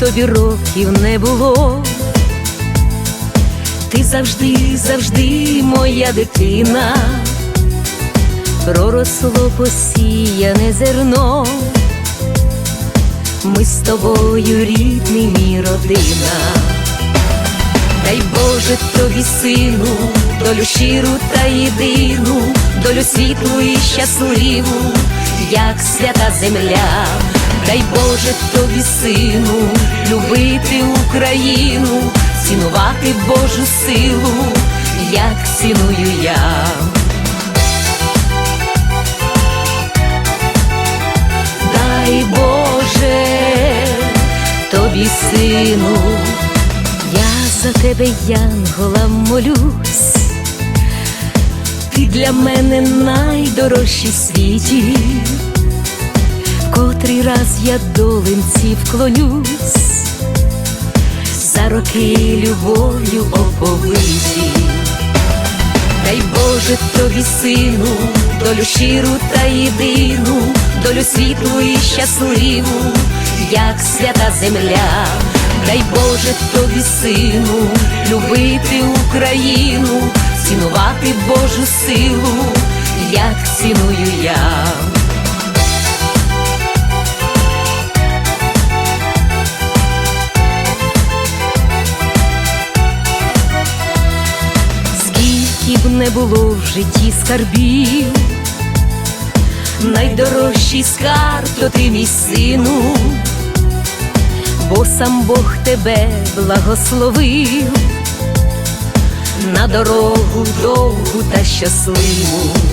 тобі років не було. Ти завжди, завжди моя дитина, проросло посіяне зерно. Ми з тобою рідний мій родина. Дай Боже тобі, сину, долю щиру та єдину, долю світлу і щасливу, як свята земля. Дай Боже тобі, сину, любити Україну, цінувати Божу силу, як ціную я. Дай Боже тобі, сину, я за тебе, Янгола, молюсь, ти для мене найдорожчий в світі, котрий раз я долинці вклонюсь, за роки любов'ю оповиті. Дай Боже тобі, сину, долю щиру та єдину, долю світлу і щасливу, як свята земля. Дай Боже тобі, сину, любити Україну, цінувати Божу силу, як ціную я. Не було в житті скарбів, найдорожчий скарб то ти мій сину, бо сам Бог тебе благословив на дорогу довгу та щасливу.